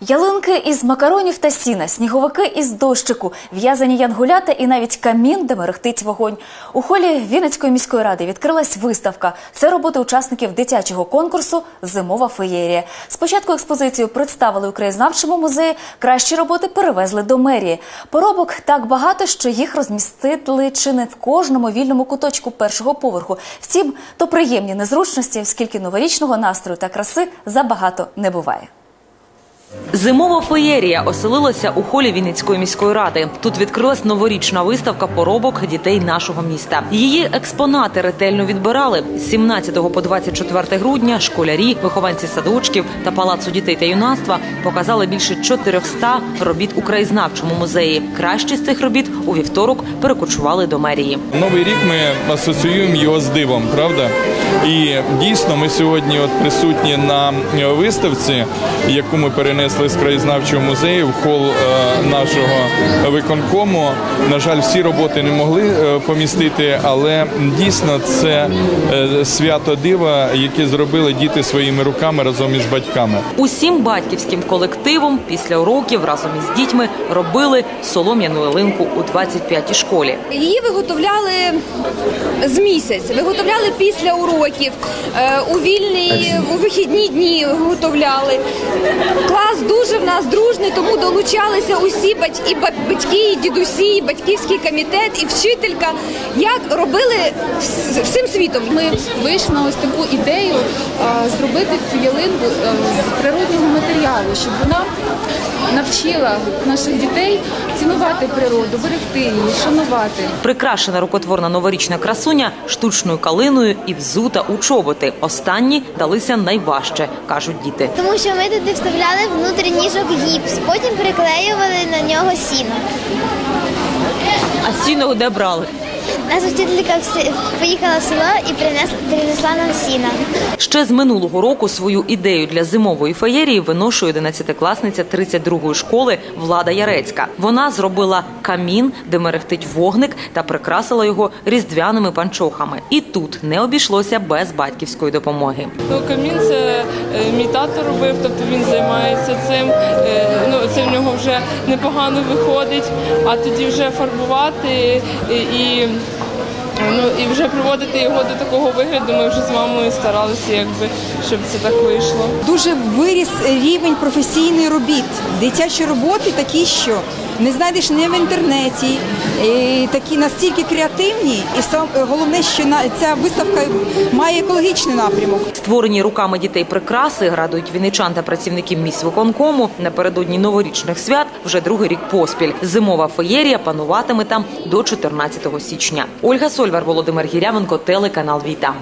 Ялинки із макаронів та сіна, сніговики із дощику, в'язані янгулята і навіть камін, де мерехтить вогонь. У холі Вінницької міської ради відкрилась виставка. Це роботи учасників дитячого конкурсу Зимова феєрія. Спочатку експозицію представили у краєзнавчому музеї. Кращі роботи перевезли до мерії. Поробок так багато, що їх розмістили чи не в кожному вільному куточку першого поверху. Втім, то приємні незручності, оскільки новорічного настрою та краси забагато не буває. Зимова феєрія оселилася у холі Вінницької міської ради. Тут відкрилась новорічна виставка поробок дітей нашого міста. Її експонати ретельно відбирали з 17 по 24 грудня. Школярі, вихованці садочків та палацу дітей та юнацтва показали більше 400 робіт у краєзнавчому музеї. Кращі з цих робіт у вівторок перекочували до мерії. Новий рік ми асоціюємо його з дивом, правда? І дійсно ми сьогодні от присутні на виставці, яку ми перенесли з краєзнавчого музею в хол е, нашого виконкому. На жаль, всі роботи не могли е, помістити, але дійсно це е, свято дива, яке зробили діти своїми руками разом із батьками. Усім батьківським колективом після уроків разом із дітьми робили солом'яну ялинку у 25-й школі. Її виготовляли з місяць, виготовляли після уроків, у вільні, у вихідні дні виготовляли. Клас дуже в нас дружний, тому долучалися усі батьки, батьки, і дідусі, і батьківський комітет, і вчителька. Як робили вс- всім світом. Ми вийшли на ось таку ідею зробити цю ялинку е, з природнього матеріалу, щоб вона навчила наших дітей цінувати природу, берегти її, шанувати. Прикрашена рукотворна новорічна красуня штучною калиною і взута у чоботи. Останні далися найважче, кажуть діти. Тому що ми туди вставляли внутрі ніжок гіпс, потім приклеювали на нього сіно. А сіно де брали? Наша вчителька всі- поїхала в село і принесла, принесла нам сіна. Ще з минулого року свою ідею для зимової феєрії виношує 11-класниця 32-ї школи Влада Ярецька. Вона зробила камін, де мерехтить вогник, та прикрасила його різдвяними панчохами. І тут не обійшлося без батьківської допомоги. Ну, камін це е, мій тато робив, тобто він займається цим. Е, Ну, це в нього вже непогано виходить, а тоді вже фарбувати і, ну, і вже приводити його до такого вигляду. Ми вже з мамою старалися, якби, щоб це так вийшло. Дуже виріс рівень професійних робіт. Дитячі роботи такі, що не знайдеш ні в інтернеті, і такі настільки креативні, і сам головне, що ця виставка має екологічний напрямок. Створені руками дітей прикраси радують віничан та працівників міськвиконкому напередодні новорічних свят вже другий рік поспіль. Зимова феєрія пануватиме там до 14 січня. Ольга Сольвар, Володимир Гірявенко, телеканал Віта.